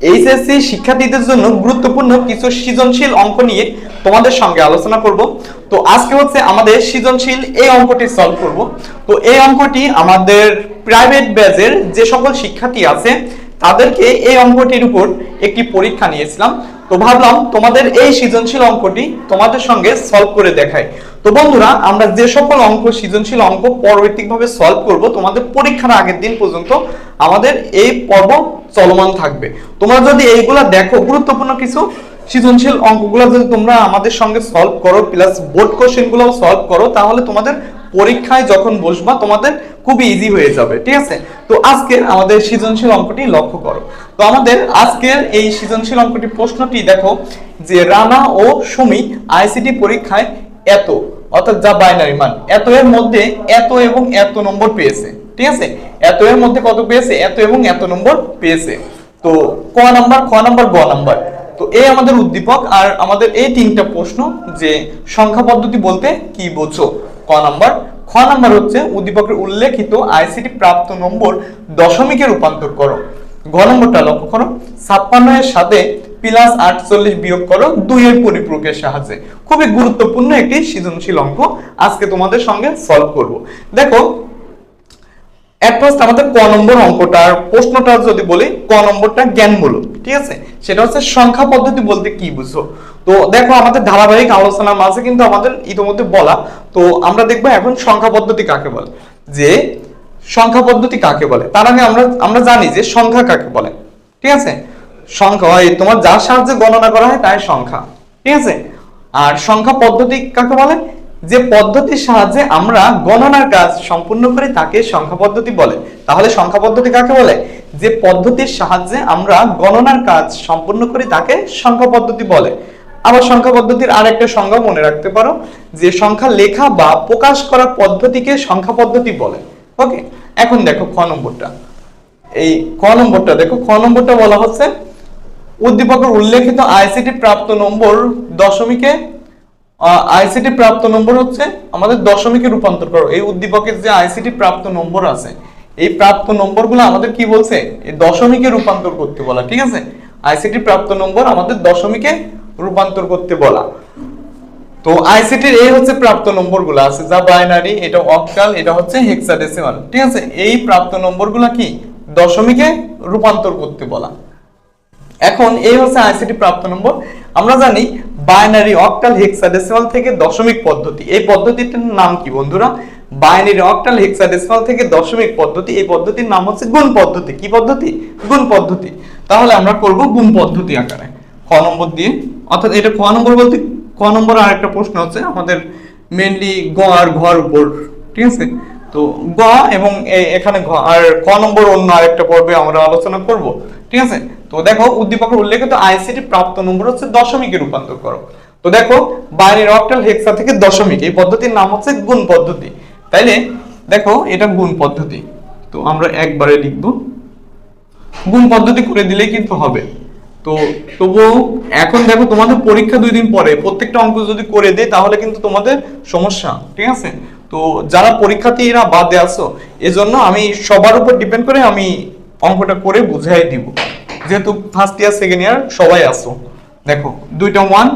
HSC শিক্ষার্থীদের জন্য গুরুত্বপূর্ণ কিছু সৃজনশীল অঙ্ক নিয়ে তোমাদের সঙ্গে আলোচনা করব। তো আজকে হচ্ছে আমাদের সৃজনশীল এই অঙ্কটি সলভ করব। তো এই অঙ্কটি আমাদের প্রাইভেট ব্যাচের যে সকল শিক্ষার্থী আছে, তাদেরকে এই অঙ্কটির উপর একটি পরীক্ষা নিয়েছিলাম। তো ভাবলাম তোমাদের এই সৃজনশীল অঙ্কটি তোমাদের সঙ্গে সলভ করে দেখাই। তো বন্ধুরা, আমরা যে সকল অঙ্ক, সৃজনশীল অঙ্ক পরবর্তীভাবে সলভ করব, তোমাদের পরীক্ষার আগের দিন পর্যন্ত আমাদের এই পর্ব চলমান থাকবে। তোমরা যদি এইগুলা দেখো, গুরুত্বপূর্ণ কিছু সৃজনশীল অঙ্কগুলো যদি তোমরা আমাদের সঙ্গে সলভ করো প্লাস বোর্ড কোশ্চেনগুলো সলভ করো, তাহলে তোমাদের পরীক্ষায় যখন বসবা, তোমাদের খুবই ইজি হয়ে যাবে, ঠিক আছে? তো আজকের আমাদের সৃজনশীল অঙ্কটি লক্ষ্য করো। তো আমাদের আজকের এই সৃজনশীল অঙ্কটি প্রশ্নটি দেখো, যে রানা ও সুমি আইসিটি পরীক্ষায় এত। অর্থাৎ যা বাইনারি মান এত এর মধ্যে এত এবং এত নম্বর পেয়েছে, ঠিক আছে? এত এর মধ্যে কত পেয়েছে? এত এবং এত নম্বর পেয়েছে। তো ক নাম্বার, খ নাম্বার, গ নাম্বার। তো এই আমাদের উদ্দীপক আর আমাদের এই তিনটা প্রশ্ন যে সংখ্যা পদ্ধতি বলতে কি বোঝো? ক নাম্বার, খ নাম্বার হচ্ছে উদ্দীপকের উল্লেখিত আইসিটি প্রাপ্ত নম্বর দশমিকে রূপান্তর করো। ঘ নম্বরটা লক্ষ্য করো, ছাপ্পান্ন এর সাথে প্লাস আটচল্লিশ বিয়োগ করো দুই এর পরিপূরকের সাহায্যে। খুবই গুরুত্বপূর্ণ একটি সৃজনশীল অঙ্ক। আজকে তোমাদের সঙ্গে সলভ করব। দেখো আমাদের ক নম্বর অঙ্কটার প্রশ্নটা যদি বলি, ক নম্বরটা জ্ঞানমূলক, ঠিক আছে? সেটা হচ্ছে সংখ্যা পদ্ধতি বলতে কি বুঝো? তো দেখো, আমাদের ধারাবাহিক আলোচনার মাঝে কিন্তু আমাদের ইতিমধ্যে বলা। তো আমরা দেখব এখন সংখ্যা পদ্ধতি কাকে বলে? যে সংখ্যা পদ্ধতি কাকে বলে? তার আগে আমরা আমরা জানি যে সংখ্যা কাকে বলে, ঠিক আছে? সংখ্যা হয় তোমার যার সাহায্যে গণনা করা হয় তাই সংখ্যা, ঠিক আছে? আর সংখ্যা পদ্ধতি কাকে বলে? যে পদ্ধতির সাহায্যে আমরা গণনার কাজ সম্পূর্ণ করি, তাকে সংখ্যা পদ্ধতি বলে। তাহলে সংখ্যা পদ্ধতি কাকে বলে? যে পদ্ধতির সাহায্যে আমরা গণনার কাজ সম্পূর্ণ করি, তাকে সংখ্যা পদ্ধতি বলে। আবার সংখ্যা পদ্ধতির আরেকটা সংজ্ঞা মনে রাখতে পারো, যে সংখ্যা লেখা বা প্রকাশ করার পদ্ধতিকে সংখ্যা পদ্ধতি বলে। ওকে? এখন দেখো খ নম্বরটা। এই খ নম্বরটা, দেখো খ নম্বরটা বলা হচ্ছে উদ্দীপকের উল্লেখিত আইসিটি প্রাপ্ত নম্বর দশমিকে আইসিটি প্রাপ্ত নম্বর হচ্ছে আমাদের দশমিকে রূপান্তর করো। এই উদ্দীপকের যে আইসিটি প্রাপ্ত নম্বর আছে, এই প্রাপ্ত নম্বরগুলো আমাদের কি বলছে? দশমিকে রূপান্তর করতে বলা, ঠিক আছে? আইসিটি প্রাপ্ত নম্বর আমাদের দশমিকে রূপান্তর করতে বলা। তো আইসিটির এই হচ্ছে প্রাপ্ত নম্বরগুলো আছে, যা বাইনারি এটা অক্টাল এটা হচ্ছে হেক্সাডেসিমাল ঠিক আছে? এই প্রাপ্ত নম্বরগুলো কি? দশমিকে রূপান্তর করতে বলা। এখন এই হচ্ছে আইসিটি প্রাপ্ত নম্বর। আমরা জানি বাইনারি অক্টাল হেক্সাডেসিমাল থেকে দশমিক পদ্ধতি। এই পদ্ধতিটির নাম কি বন্ধুরা? বাইনারি অক্টাল হেক্সাডেসিমাল থেকে দশমিক পদ্ধতি। এই পদ্ধতির নাম হচ্ছে গুণ পদ্ধতি। কি পদ্ধতি? গুণ পদ্ধতি। তাহলে আমরা করব গুণ পদ্ধতি আকারে। খ নম্বর দিয়ে। অর্থাৎ এটা খ নম্বর বলতে ক নম্বর আরেকটা প্রশ্ন হচ্ছে আমাদের মেনলি গ আর ঘর উপর। ঠিক আছে? তো গ এবং এখানে ঘ, আর ক নম্বর অন্য আরেকটা পর্বে আমরা আলোচনা করব, ঠিক আছে? তো দেখো, উদ্দীপকের উল্লেখিত আইসিটি প্রাপ্ত নম্বর হচ্ছে দশমিকে রূপান্তর করো। তো দেখো, বাইরের অক্টাল হেক্সা থেকে দশমিক, এই পদ্ধতির নাম হচ্ছে গুণ পদ্ধতি। তাইলে, দেখো, এটা গুণ পদ্ধতি। তো আমরা একবারে লিখব, গুণ পদ্ধতি করে দিলেই কিন্তু হবে। তো তবুও, এখন দেখো, তোমাদের পরীক্ষা দুই দিন পরে, প্রত্যেকটা অঙ্ক যদি করে দেয় তাহলে কিন্তু তোমাদের সমস্যা, ঠিক আছে? তো যারা পরীক্ষার্থীরা বাদে আসো এজন্য আমি সবার উপর ডিপেন্ড করে আমি অঙ্কটা করে বুঝাই দিব। যেহেতু ফার্স্ট ইয়ার সেকেন্ড ইয়ার সবাই আসো দেখো, দুইটা one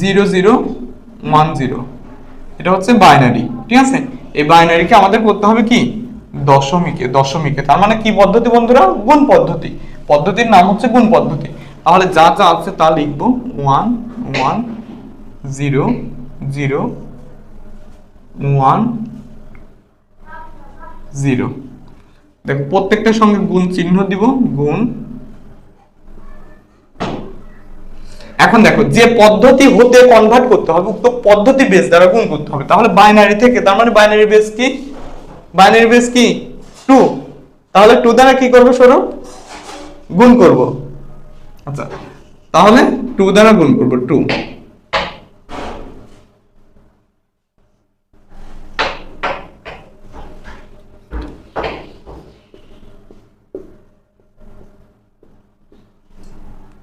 zero zero one zero এটা হচ্ছে বাইনারি ঠিক আছে? এই বাইনারিকে আমাদের করতে হবে কি? দশমিকে দশমিকে। তার মানে কি পদ্ধতি বন্ধুরা? গুণ পদ্ধতি। পদ্ধতির নাম হচ্ছে গুণ পদ্ধতি। তাহলে যা যা আছে তা লিখব। One one zero zero one, zero. দেখো, প্রত্যেকটার সঙ্গে গুণ চিহ্ন দিব, গুণ। এখন দেখো, যে পদ্ধতি হতে কনভার্ট করতে হবে, উক্ত পদ্ধতি বেস দ্বারা গুণ করতে হবে। তাহলে বাইনারি থেকে, তার মানে বাইনারি বেস কি? বাইনারি বেস কি? টু তাহলে টু দ্বারা কি করব, সরো? গুণ করব। আচ্ছা তাহলে টু দ্বারা গুণ করব টু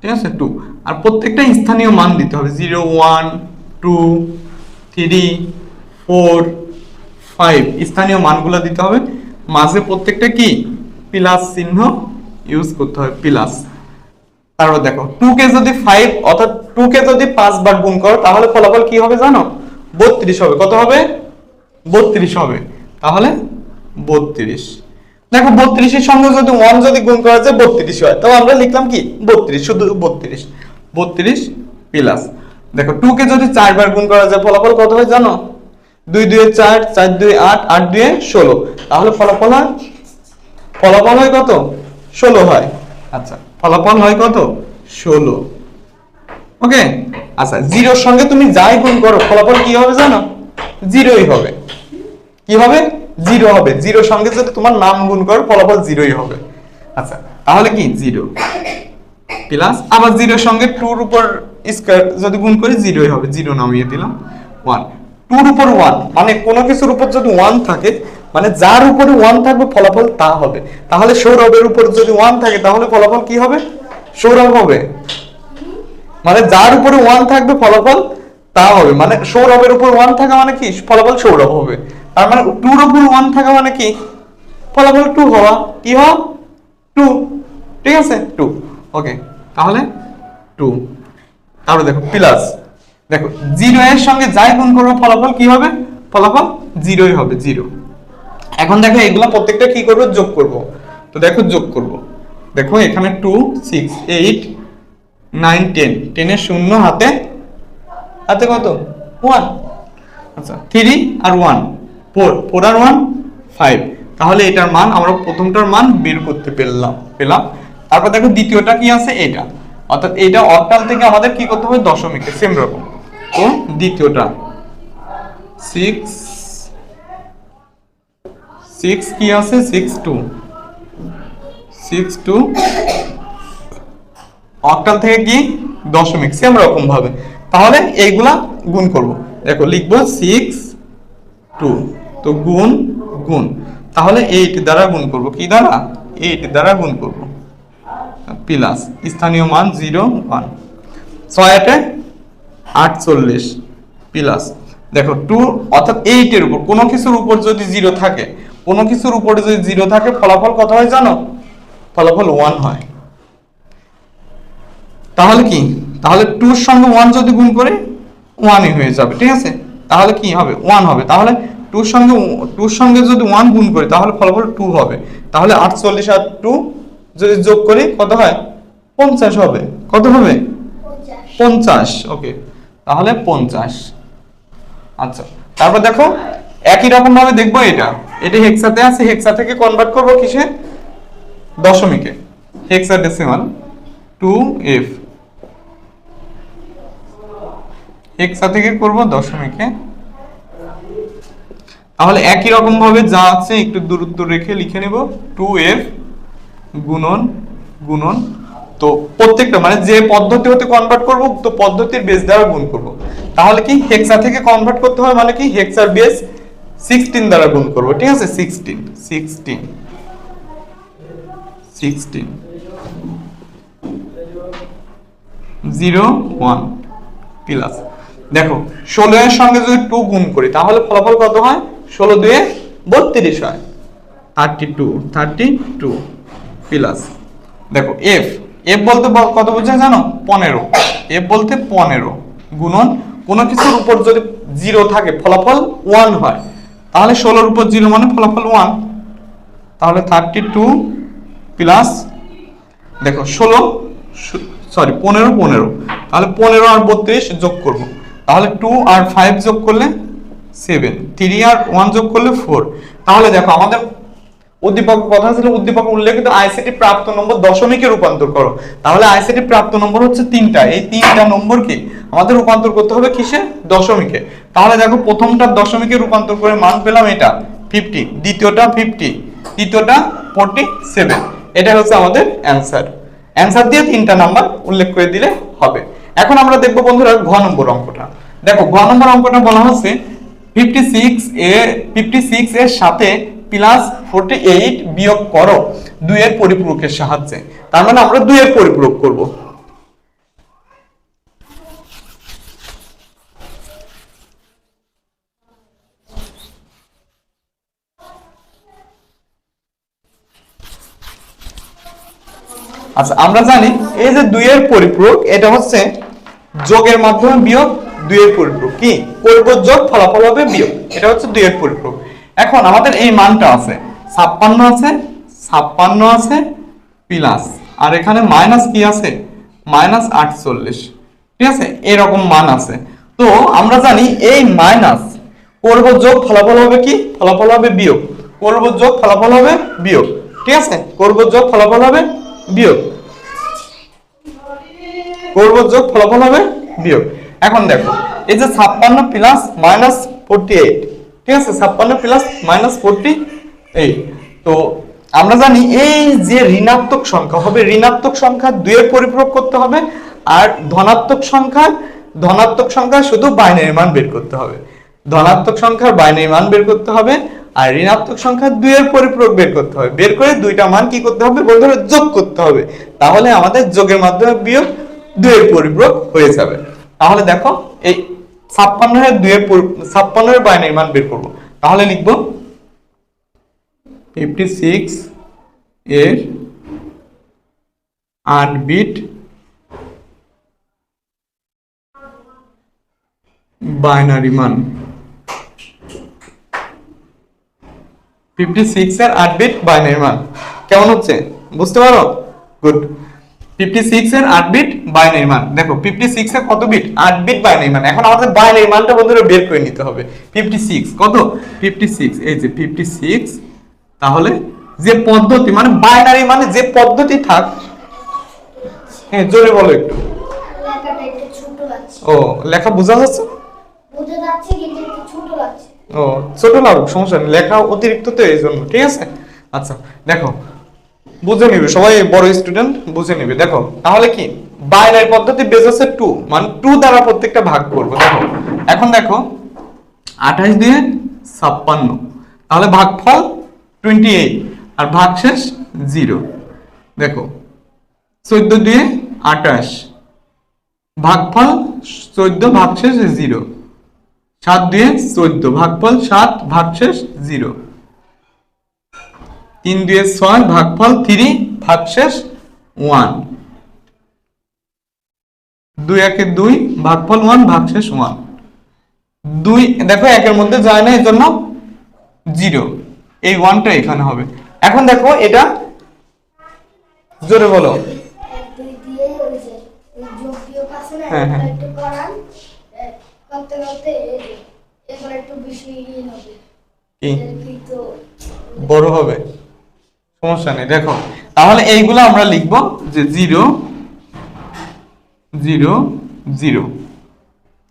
ঠিক আছে? টু আর প্রত্যেকটা স্থানীয় মান দিতে হবে। Zero one two three four five স্থানীয় মানগুলো দিতে হবে। মাঝে প্রত্যেকটা কি? প্লাস চিহ্ন ইউজ করতে হবে। প্লাস তারপর দেখো টু কে যদি ফাইভ অর্থাৎ টু কে যদি পাঁচ বার গুণ করো, তাহলে ফলাফল কি হবে জানো? বত্রিশ হবে। কত হবে? বত্রিশ হবে। তাহলে বত্রিশ। দেখো, বত্রিশের সঙ্গে যদি ওয়ান যদি গুণ করা যায়, বত্রিশ হয়। তাহলে আমরা লিখলাম কি? বত্রিশ, শুধু বত্রিশ। বত্রিশ প্লাস দেখো টু কে যদি চারবার গুণ করা যায়, ফলাফল কত হয় জানো? দুই দুই চার চার দুই আট আট দুই ষোলো। তাহলে ফলাফল হয়? ফলাফল হয় কত? ষোলো হয়। আচ্ছা ফলাফল হয় কত? ষোলো। ওকে? আচ্ছা জিরোর সঙ্গে তুমি যাই গুণ করো, ফলাফল কি হবে জানো? জিরোই হবে। কি হবে? জিরো হবে। জিরোর সঙ্গে যদি তোমার নাম গুণ করো, ফলাফল জিরোই হবে। আচ্ছা তাহলে কি? জিরো। প্লাস আবার জিরোর সঙ্গে টুর উপর স্কয়ার যদি গুণ করি, জিরোই হবে। জিরো নামিয়ে দিলাম। ওয়ান। টুর উপর ওয়ান। মানে কোনো কিছুর উপর যদি ওয়ান থাকে মানে যার উপরে ওয়ান থাকবে, ফলাফল তা হবে। তাহলে সৌরভের উপর যদি ওয়ান থাকে, তাহলে ফলাফল কি হবে? সৌরভ হবে। মানে যার উপরে ওয়ান থাকবে, ফলাফল তা হবে। মানে সৌরভের উপর ওয়ান থাকা মানে কি? ফলাফল সৌরভ হবে। তার মানে টুর উপর ওয়ান থাকা মানে কি? ফলাফল টু হওয়া। কি হওয়া? টু ঠিক আছে? টু ওকে তাহলে টু তারপরে দেখো প্লাস দেখো জিরো এর সঙ্গে যাই গুণ করব, ফলাফল কি হবে? ফলাফল জিরোই হবে জিরো এখন দেখো, এগুলো প্রত্যেকটা কি করব? যোগ করব। তো দেখো, যোগ করব। দেখো, এখানে two six eight nine ten টেনের শূন্য হাতে হাতে কত? ওয়ান আচ্ছা থ্রি আর ওয়ান ফোর ফোর আর ওয়ান ফাইভ তাহলে এটার মান আমরা প্রথমটার মান বের করতে পেলাম পেলাম। তারপর দেখো দ্বিতীয়টা কি আছে? এটা অর্থাৎ এটা অক্টাল থেকে আমাদের কি করতে হবে? দশমিকে সেম রকম। তো দ্বিতীয়টা। সিক্স সিক্স কি আছে? Six two six two octal থেকে কি? দশমিক সেম রকম ভাবে। তাহলে এইগুলা গুণ করব। দেখো, লিখব সিক্স টু তো গুণ গুণ। তাহলে এইট দ্বারা গুণ করব। কি দ্বারা? এইট দ্বারা গুণ করব। প্লাস স্থানীয় মান জিরো ওয়ান ছয় আটে আটচল্লিশ প্লাস দেখো টু অর্থাৎ এইটের উপর। কোনো কিছুর উপর যদি জিরো থাকে, কোনো কিছুর উপরে যদি জিরো থাকে, ফলাফল কত হয় জানো? ফলাফল ওয়ান হয়। তাহলে কি? তাহলে টুর সঙ্গে ওয়ান যদি গুণ করে ওয়ানই হয়ে যাবে। ঠিক আছে? তাহলে কি হবে? ওয়ান হবে। তাহলে টুর সঙ্গে টুর সঙ্গে যদি ওয়ান গুণ করি, তাহলে ফলাফল টু হবে। তাহলে আটচল্লিশ আর টু যদি যোগ করি, কত হয়? পঞ্চাশ হবে। কত হবে? পঞ্চাশ। ওকে তাহলে পঞ্চাশ। আচ্ছা তারপর দেখো, একই রকম ভাবে দেখব এটা। এটা হেক্সাতে আছে হেক্সা থেকে কনভার্ট করব কিসে? দশমিকে। হেক্সাডেসিমাল টু এফ হেক্সা থেকে করব দশমিকে। তাহলে একই রকম ভাবে যা আছে একটু দূরত্ব রেখে লিখে নেব টু এফ গুণন গুণন, তো প্রত্যেকটা মানে যে পদ্ধতি হতে কনভার্ট করব, তো পদ্ধতির বেস দ্বারা গুণ করব। তাহলে কি হেক্সা থেকে কনভার্ট করতে হয় মানে কি? হেক্সার বেস 16 দ্বারা গুণ করব, ঠিক আছে? 16 16 16 জিরো ওয়ান প্লাস দেখো ষোলো এর সঙ্গে যদি টু গুণ করি, তাহলে ফলাফল কত হয়? ষোলো দুয়ে বত্রিশ হয়। Thirty two thirty two, plus. দেখো এফ এফ বলতে কত বোঝায় জানো? পনেরো। এফ বলতে পনেরো গুণন কোনো কিছুর উপর যদি জিরো থাকে, ফলাফল ওয়ান হয়, তাহলে ষোলোর উপর জিরো মানে ফলাফল ওয়ান তাহলে থার্টি টু প্লাস, দেখো, ষোলো সরি পনেরো পনেরো। তাহলে পনেরো আর বত্রিশ যোগ করব। তাহলে টু আর ফাইভ যোগ করলে সেভেন। থ্রি আর ওয়ান যোগ করলে ফোর। তাহলে দেখো, আমাদের উদ্দীপক কথা ছিল, উদ্দীপক উল্লেখিত আইসিটি প্রাপ্ত নম্বর দশমিকে রূপান্তর করো। তাহলে আইসিটি প্রাপ্ত নম্বর হচ্ছে তিনটা। এই তিনটা নম্বর কি? আমাদের রূপান্তর করতে হবে কিসে? দশমিকে। তাহলে দেখো, প্রথমটা দশমিকে রূপান্তর করে মান পেলাম এটা ফিফটি দ্বিতীয়টা ফিফটি তৃতীয়টা ফোরটি সেভেন এটা হচ্ছে আমাদের অ্যান্সার অ্যান্সার দিয়ে তিনটা নাম্বার উল্লেখ করে দিলে হবে। এখন আমরা দেখব বন্ধুরা ঘ নম্বর অঙ্কটা। দেখো, ঘ নম্বর অঙ্কটা বলা হচ্ছে ফিফটি সিক্স এ ফিফটি সিক্স এর সাথে প্লাস ফোরটি এইট বিয়োগ করো, দুইয়ের পরিপূরকের সাহায্যে। তার মানে আমরা দুইয়ের পরিপূরক করব। আচ্ছা আমরা জানি এই যে দুইয়ের পরিপূরক, এটা হচ্ছে যোগের মাধ্যমে বিয়োগ, দুইয়ের পরিপূরক। কি? করব, যোগ, ফলাফল হবে বিয়োগ। এটা হচ্ছে দুই দুইয়ের পরিপূরক। এখন আমাদের এই মানটা আছে। ছাপ্পান্ন আছে ছাপ্পান্ন আছে, প্লাস। আর এখানে মাইনাস কি আছে? মাইনাস আটচল্লিশ। ঠিক আছে? এরকম মান আছে। তো আমরা জানি এই মাইনাস করব, যোগ, ফলাফল হবে কি? ফলাফল হবে বিয়োগ। করব, যোগ, ফলাফল হবে বিয়োগ। ঠিক আছে? করব, যোগ, ফলাফল হবে বিয়োগ। করব, যোগ, ফলাফল হবে বিয়োগ। এখন দেখো এই যে ছাপ্পান্ন প্লাস মাইনাস ফোরটি এইট ঠিক আছে? ছাপ্পান্ন প্লাস মাইনাস ফোরটি এইট তো আমরা জানি এই যে ঋণাত্মক সংখ্যা হবে, ঋণাত্মক সংখ্যা দুইয়ের পরিপূরক করতে হবে আর ধনাত্মক সংখ্যা ধনাত্মক সংখ্যা শুধু বাইনারি মান বের করতে হবে। ধনাত্মক সংখ্যার বাইনারি মান বের করতে হবে আর ঋণাত্মক সংখ্যা দুইয়ের পরিপূরক বের করতে হবে। বের করে দুইটা মান কি করতে হবে? বন্ধুরা যোগ করতে হবে। তাহলে আমাদের যোগের মাধ্যমে বিয়োগ দুইয়ের পরিপূরক হয়ে যাবে। তাহলে দেখো, এই ছাপ্পান্নের দুইয়ের ছাপ্পান্নের বাইনারি মান বের করব। তাহলে লিখব ফিফটি সিক্স এর আট বিট বাইনারি মান। ফিফটি সিক্স এর আট বিট বাইনারি মান। কেমন হচ্ছে? বুঝতে পারো? গুড ফিফটি সিক্স এর আট বিট বাইনারি মান দেখো ফিফটি সিক্স এর কত বিট আট বিট বাইনারি মান এখন আমাদের বাইনারি মানটা বন্ধুরা বের করে নিতে হবে। ফিফটি সিক্স কত? ফিফটি সিক্স এই যে ফিফটি সিক্স তাহলে যে পদ্ধতি মানে বাইনারি মানে যে পদ্ধতি থাক হ্যাঁ জোরে বলো একটু। ছোট ও লেখা বোঝা যাচ্ছে? ও ছোট লাগুক সমস্যা নেই। লেখা অতিরিক্ত তো এই জন্য ঠিক আছে? আচ্ছা দেখো বুঝে নিবে। সবাই বড় স্টুডেন্ট বুঝে নিবে। দেখো, তাহলে কি? বাইনারি পদ্ধতি হচ্ছে টু মানে টু দ্বারা প্রত্যেকটা ভাগ করব। দেখো, এখন দেখো, আঠাশ দিয়ে ছাপ্পান্ন। তাহলে ভাগফল টোয়েন্টি এইট আর ভাগশেষ জিরো দেখো, চোদ্দ দিয়ে আঠাশ। ভাগফল চোদ্দ, ভাগশেষ জিরো সাত দিয়ে চোদ্দ, ভাগফল সাত, ভাগশেষ জিরো তিন দিয়ে ছয় ভাগফল থ্রি ভাগশেষ ওয়ান। দুই একে দুই ভাগফল ওয়ান ভাগশেষ ওয়ান। দুই দেখো একের মধ্যে যায় না এই জন্য জিরো। এই ওয়ানটা এখানে হবে। এখন দেখো এটা জোরে বলো। হ্যাঁ, হ্যাঁ। এর বড় হবে। সমস্যা নেই, দেখো। তাহলে এইগুলো আমরা লিখব যে জিরো জিরো জিরো।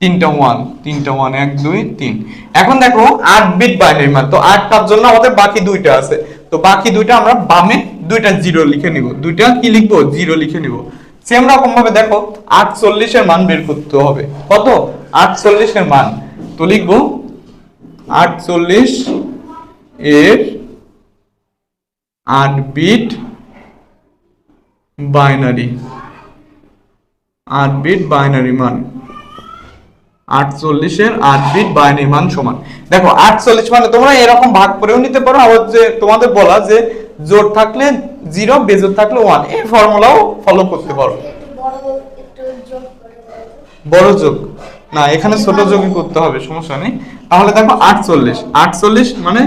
তিনটা ওয়ান তিনটা ওয়ান, এক, দুই, তিন। এখন দেখো, আট বিট বাইনারি মান তো আটটার জন্য আমাদের বাকি দুইটা আছে। তো বাকি দুইটা আমরা বামে দুইটা জিরো লিখে নিব। দুইটা কি লিখব? জিরো লিখে নিব। সেম রকম ভাবে দেখো, আটচল্লিশের মান বের করতে হবে। কত? আটচল্লিশের মান। তো লিখব, আটচল্লিশ এর আট বিট বাইনারি। আট বিট বাইনারি মান। আটচল্লিশের আট বিট বাইনারি মান সমান। দেখো, আটচল্লিশ মানে তোমরা এরকম ভাগ করেও নিতে পারো। আবার যে তোমাদের বলা যে জোর থাকলে জিরো বেজোর থাকলে ওয়ান। এই ফর্মুলাও ফলো করতে পারো। বড় যোগ। না, এখানে ছোট যোগই করতে হবে, সমস্যা নেই। তাহলে দেখো, আটচল্লিশ। আটচল্লিশ মানে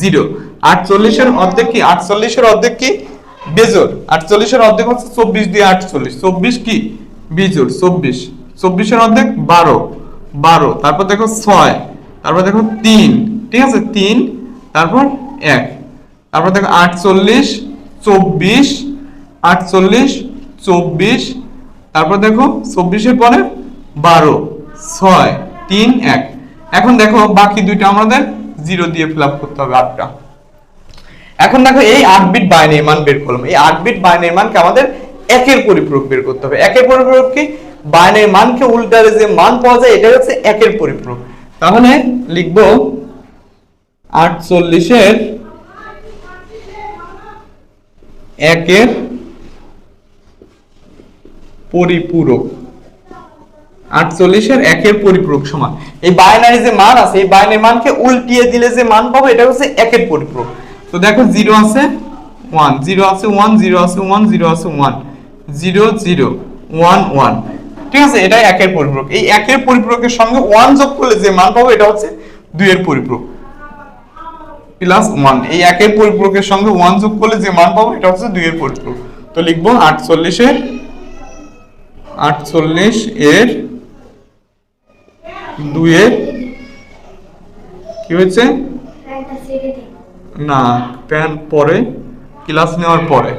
জিরো। আটচল্লিশের অর্ধেক কি? আটচল্লিশের অর্ধেক কি? বেজোর আটচল্লিশের অর্ধেক হচ্ছে চব্বিশ দিয়ে আটচল্লিশ। চব্বিশ কি? বিজোর চব্বিশ। চব্বিশের অর্ধেক বারো। বারো। তারপর দেখো ছয়। তারপর দেখো তিন। ঠিক আছে? তিন। তারপর এক। তারপর দেখো আটচল্লিশ, চব্বিশ আটচল্লিশ, চব্বিশ। তারপর দেখো চব্বিশের পরে বারো। ছয়। তিন, এক। এখন দেখো বাকি দুইটা আমাদের জিরো দিয়ে ফিল করতে হবে আটটা। এখন দেখো এই আট বিট বাইনারি মান বের করলাম। এই আট বিট বাইনারি মানকে আমাদের একের পরিপূরক বের করতে হবে। একের পরিপূরক কি? বাইনারি মানকে উল্টারে যে মান পাওয়া যায় এটা হচ্ছে একের পরিপূরক। তাহলে লিখব আটচল্লিশের একের পরিপূরক। আটচল্লিশের একের পরিপূরক সমান। এই বাইনারি যে মান আছে, এই বাইনারি মানকে উল্টিয়ে দিলে যে মান পাবো, এটা হচ্ছে একের পরিপূরক। তো দেখো, জিরো আছে ওয়ান জিরো আছে ওয়ান জিরো আছে ওয়ান জিরো আছে one zero zero one one ঠিক আছে, এটা একের পরিপূরক। এই একের পরিপূরকের সঙ্গে ওয়ান যোগ করলে যে মান পাবো, এটা হচ্ছে দুইয়ের পরিপূরক। প্লাস ওয়ান এই একের পরিপূরকের সঙ্গে ওয়ান যোগ করলে যে মান পাবো, এটা হচ্ছে দুইয়ের পরিপূরক। তো লিখব, আটচল্লিশের, আটচল্লিশ এর দুইয়ের কি হয়েছে? না, প্যান পরে, ক্লাস নেওয়ার পরে।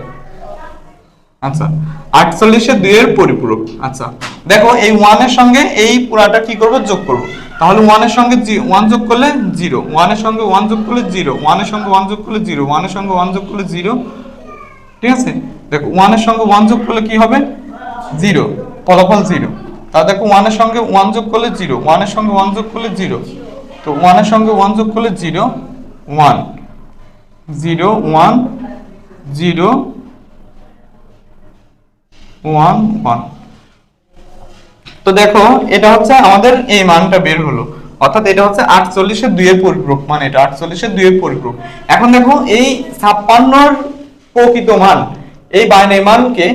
আচ্ছা আটচল্লিশের দুইয়ের পরিপূরক। আচ্ছা দেখো এই ওয়ানের সঙ্গে এই পুরাটা কি করব? যোগ করব। তাহলে ওয়ানের সঙ্গে ওয়ান যোগ করলে জিরো। ওয়ানের সঙ্গে ওয়ান যোগ করলে জিরো। ওয়ানের সঙ্গে ওয়ান যোগ করলে জিরো। ওয়ানের সঙ্গে ওয়ান যোগ করলে জিরো। ঠিক আছে? দেখো, ওয়ানের সঙ্গে ওয়ান যোগ করলে কি হবে? জিরো। ফলাফল জিরো। তা দেখো ওয়ানের সঙ্গে ওয়ান যোগ করলে জিরো, ওয়ানের সঙ্গে ওয়ান যোগ করলে জিরো। তো ওয়ানের সঙ্গে ওয়ান যোগ করলে zero, one. Zero one zero, one one. তো দেখো, এটা হচ্ছে আমাদের এই মানটা বের হলো। অর্থাৎ এটা হচ্ছে আটচল্লিশের দুইয়ের পরিপূরক মানে এটা, আটচল্লিশের দুইয়ের পরিপূরক। এখন দেখো এই ছাপ্পান্নর প্রকৃত মান, এই বাইনারি মানকে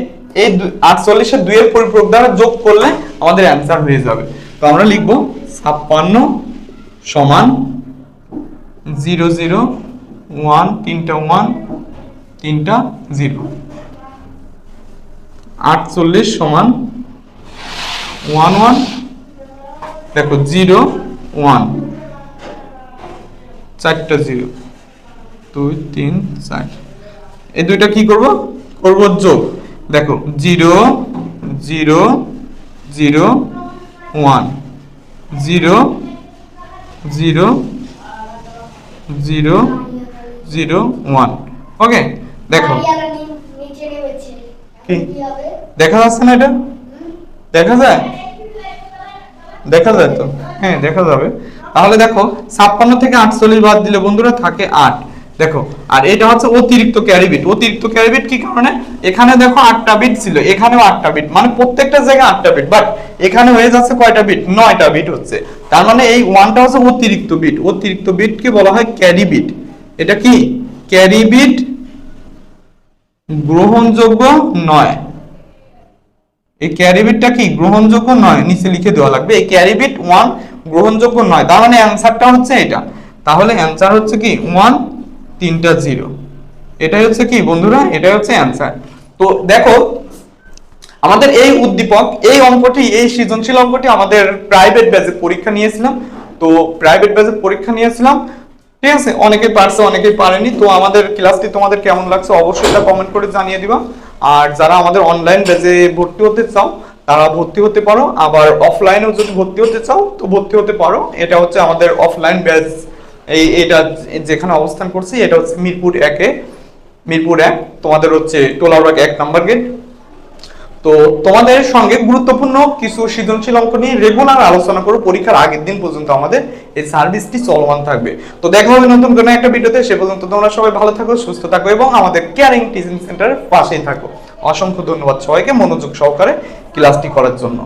এই আটচল্লিশের দুইয়ের পরিপূরক দ্বারা যোগ করলে আমাদের অ্যান্সার হয়ে যাবে। তো আমরা লিখব ছাপ্পান্ন সমান জিরো জিরো ওয়ান তিনটা ওয়ান তিনটা জিরো। আটচল্লিশ সমান ওয়ান ওয়ান, দেখো জিরো ওয়ান, চারটা জিরো, দুই, তিন, চার। এই দুইটা কি করব? করব যোগ। দেখো zero zero zero one. Zero zero zero zero one. Okay দেখো। কি? দেখা যাচ্ছে না এটা? দেখা যায়? দেখা যায় তো? হ্যাঁ দেখা যাবে। তাহলে দেখো ছাপ্পান্ন থেকে আটচল্লিশ বাদ দিলে বন্ধুরা থাকে আট। দেখো, আর এটা হচ্ছে অতিরিক্ত ক্যারি বিট অতিরিক্ত ক্যারি বিট কি কারণে? এখানে দেখো আটটা বিট ছিল, এখানেও আটটা বিট মানে প্রত্যেকটা জায়গায় আটটা বিট বাট এখানে হয়ে যাচ্ছে কয়টা বিট নয়টা বিট হচ্ছে। তার মানে এই ওয়ানটা হচ্ছে অতিরিক্ত বিট অতিরিক্ত বিট কি বলা হয় ক্যারি বিট এটা কি? ক্যারি বিট গ্রহণযোগ্য নয়। এই ক্যারিবিটটা কি? গ্রহণযোগ্য নয়। নিচে লিখে দেওয়া লাগবে। এই ক্যারিবিট ওয়ান গ্রহণযোগ্য নয়। তার মানে অ্যান্সারটা হচ্ছে এটা। তাহলে অ্যান্সার হচ্ছে কি? ওয়ান তিনটা জিরো। এটাই হচ্ছে কি বন্ধুরা? এটাই হচ্ছে অ্যান্সার তো দেখো, আমাদের এই উদ্দীপক, এই অঙ্কটি, এই সৃজনশীল অঙ্কটি আমাদের প্রাইভেট ব্যাচে পরীক্ষা নিয়েছিলাম। তো প্রাইভেট ব্যাচে পরীক্ষা নিয়েছিলাম। ঠিক আছে? অনেকে পারছে অনেকে পারেনি। তো আমাদের ক্লাসটি তোমাদের কেমন লাগছে অবশ্যই এটা কমেন্ট করে জানিয়ে দিবা। আর যারা আমাদের অনলাইন ব্যাচে ভর্তি হতে চাও, তারা ভর্তি হতে পারো। আবার অফলাইনেও যদি ভর্তি হতে চাও, তো ভর্তি হতে পারো। এটা হচ্ছে আমাদের অফলাইন ব্যাচ এই এটা যেখানে অবস্থান করছি, এটা হচ্ছে মিরপুর একে মিরপুর এক, তোমাদের হচ্ছে টোলারবাগ এক নাম্বার গেট। তো তোমাদের সঙ্গে গুরুত্বপূর্ণ কিছু সৃজনশীল অঙ্ক নিয়ে রেগুলার আলোচনা করো পরীক্ষার আগের দিন পর্যন্ত আমাদের এই সার্ভিসটি চলমান থাকবে। তো দেখা হবে নতুন কোনো একটা ভিডিওতে, সে পর্যন্ত তোমরা সবাই ভালো থাকো, সুস্থ থাকো এবং আমাদের কেয়ারিং টিচিং সেন্টারের পাশেই থাকো। অসংখ্য ধন্যবাদ সবাইকে মনোযোগ সহকারে ক্লাসটি করার জন্য।